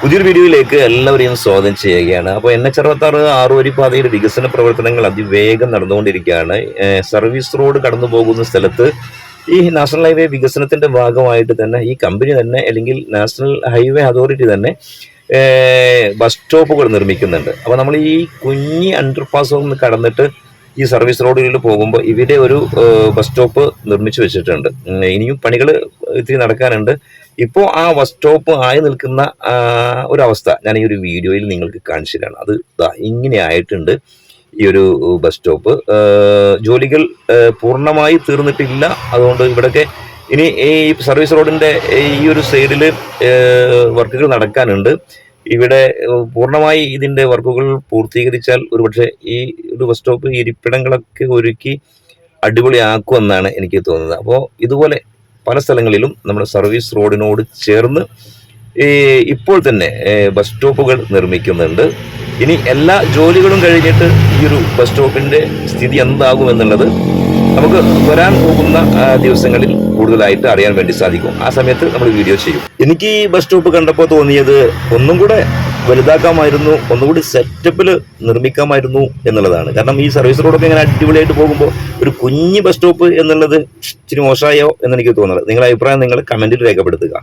പുതിയൊരു വീഡിയോയിലേക്ക് എല്ലാവരെയും സ്വാഗതം ചെയ്യുകയാണ്. അപ്പോൾ എൻ എച്ച് അറുപത്താറ് ആറുവരി പാതയുടെ വികസന പ്രവർത്തനങ്ങൾ അതിവേഗം നടന്നുകൊണ്ടിരിക്കുകയാണ്. സർവീസ് റോഡ് കടന്നു പോകുന്ന സ്ഥലത്ത് ഈ നാഷണൽ ഹൈവേ വികസനത്തിന്റെ ഭാഗമായിട്ട് തന്നെ ഈ കമ്പനി തന്നെ അല്ലെങ്കിൽ നാഷണൽ ഹൈവേ അതോറിറ്റി തന്നെ ബസ് സ്റ്റോപ്പുകൾ നിർമ്മിക്കുന്നുണ്ട്. അപ്പോൾ നമ്മൾ ഈ കുഞ്ഞി അണ്ടർപാസ് കടന്നിട്ട് ഈ സർവീസ് റോഡുകളിൽ പോകുമ്പോൾ ഇവിടെ ഒരു ബസ് സ്റ്റോപ്പ് നിർമ്മിച്ചു വെച്ചിട്ടുണ്ട്. ഇനിയും പണികൾ ഇത്തിരി നടക്കാനുണ്ട്. ഇപ്പോൾ ആ ബസ് സ്റ്റോപ്പ് ആയി നിൽക്കുന്ന ഒരു അവസ്ഥ ഞാൻ ഈ ഒരു വീഡിയോയിൽ നിങ്ങൾക്ക് കാണിച്ചു തരാണ് അത് ഇങ്ങനെ ആയിട്ടുണ്ട് ഈ ഒരു ബസ് സ്റ്റോപ്പ് ജോലികൾ പൂർണമായി തീർന്നിട്ടില്ല. അതുകൊണ്ട് ഇവിടെയൊക്കെ ഇനി ഈ സർവീസ് റോഡിന്റെ ഈ ഒരു സൈഡിൽ വർക്കുകൾ നടക്കാനുണ്ട്. ഇവിടെ പൂർണമായി ഇതിന്റെ വർക്കുകൾ പൂർത്തീകരിച്ചാൽ ഒരുപക്ഷെ ഈ ഒരു ബസ് സ്റ്റോപ്പ് ഇരിപ്പിടങ്ങളൊക്കെ ഒരുക്കി അടിപൊളിയാക്കുമെന്നാണ് എനിക്ക് തോന്നുന്നത്. അപ്പോൾ ഇതുപോലെ പല സ്ഥലങ്ങളിലും നമ്മുടെ സർവീസ് റോഡിനോട് ചേർന്ന് ഇപ്പോൾ തന്നെ ബസ് സ്റ്റോപ്പുകൾ നിർമ്മിക്കുന്നുണ്ട്. ഇനി എല്ലാ ജോലികളും കഴിഞ്ഞിട്ട് ഈ ഒരു ബസ് സ്റ്റോപ്പിന്റെ സ്ഥിതി എന്താകും എന്നുള്ളത് നമുക്ക് വരാൻ പോകുന്ന ദിവസങ്ങളിൽ കൂടുതലായിട്ട് അറിയാൻ വേണ്ടി സാധിക്കും. ആ സമയത്ത് നമ്മൾ വീഡിയോ ചെയ്യും. എനിക്ക് ഈ ബസ് സ്റ്റോപ്പ് കണ്ടപ്പോൾ തോന്നിയത് ഒന്നും കൂടെ വലുതാക്കാമായിരുന്നു ഒന്നുകൂടി സെറ്റപ്പിൽ നിർമ്മിക്കാമായിരുന്നു എന്നുള്ളതാണ്. കാരണം ഈ സർവീസ് റോഡൊക്കെ ഇങ്ങനെ അടിപൊളിയായിട്ട് പോകുമ്പോൾ ഒരു കുഞ്ഞ് ബസ് സ്റ്റോപ്പ് എന്നുള്ളത് ഇച്ചിരി മോശമായോ എന്ന് എനിക്ക് തോന്നുന്നത് നിങ്ങളുടെ അഭിപ്രായം നിങ്ങൾ കമന്റിൽ രേഖപ്പെടുത്തുക.